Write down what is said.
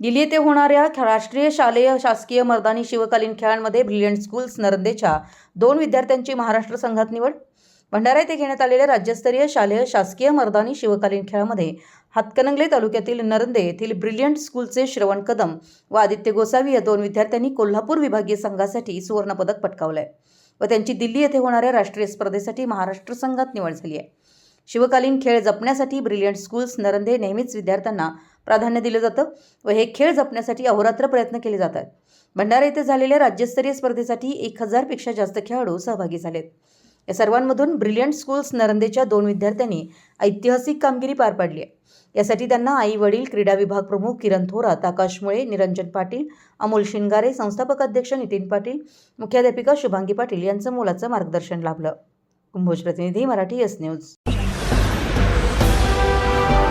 दिल्ली येथे होणाऱ्या राष्ट्रीय शालेय शासकीय मर्दानी शिवकालीन खेळांमध्ये ब्रिलियंट स्कूल्स नरंदेच्या दोन विद्यार्थ्यांची महाराष्ट्र संघात निवड. भंडारा येथे घेण्यात आलेल्या राज्यस्तरीय शालेय शासकीय मर्दानी शिवकालीन खेळामध्ये हातकणंगले तालुक्यातील नरंदे येथील ब्रिलियंट स्कूलचे श्रवण कदम व आदित्य गोसावी या दोन विद्यार्थ्यांनी कोल्हापूर विभागीय संघासाठी सुवर्णपदक पटकावलं आहे व त्यांची दिल्ली येथे होणाऱ्या राष्ट्रीय स्पर्धेसाठी महाराष्ट्र संघात निवड झाली आहे. शिवकालीन खेळ जपण्यासाठी ब्रिलियंट स्कूल्स नरंदे नेहमीच विद्यार्थ्यांना प्राधान्य दिलं जातं व हे खेळ जपण्यासाठी अहोरात्र प्रयत्न केले जातात. भंडारा येथे झालेल्या राज्यस्तरीय स्पर्धेसाठी एक हजारपेक्षा जास्त खेळाडू सहभागी झालेत. या सर्वांमधून ब्रिलियंट स्कूल्स नरंदेच्या दोन विद्यार्थ्यांनी ऐतिहासिक कामगिरी पार पाडली आहे. यासाठी त्यांना आई वडील क्रीडा विभाग प्रमुख किरण थोरात आकाश मुळे निरंजन पाटील अमोल शिंगारे संस्थापक अध्यक्ष नितीन पाटील मुख्याध्यापिका शुभांगी पाटील यांचं मोलाचं मार्गदर्शन लाभलं. कुंभोज प्रतिनिधी मराठी एस न्यूज Bye.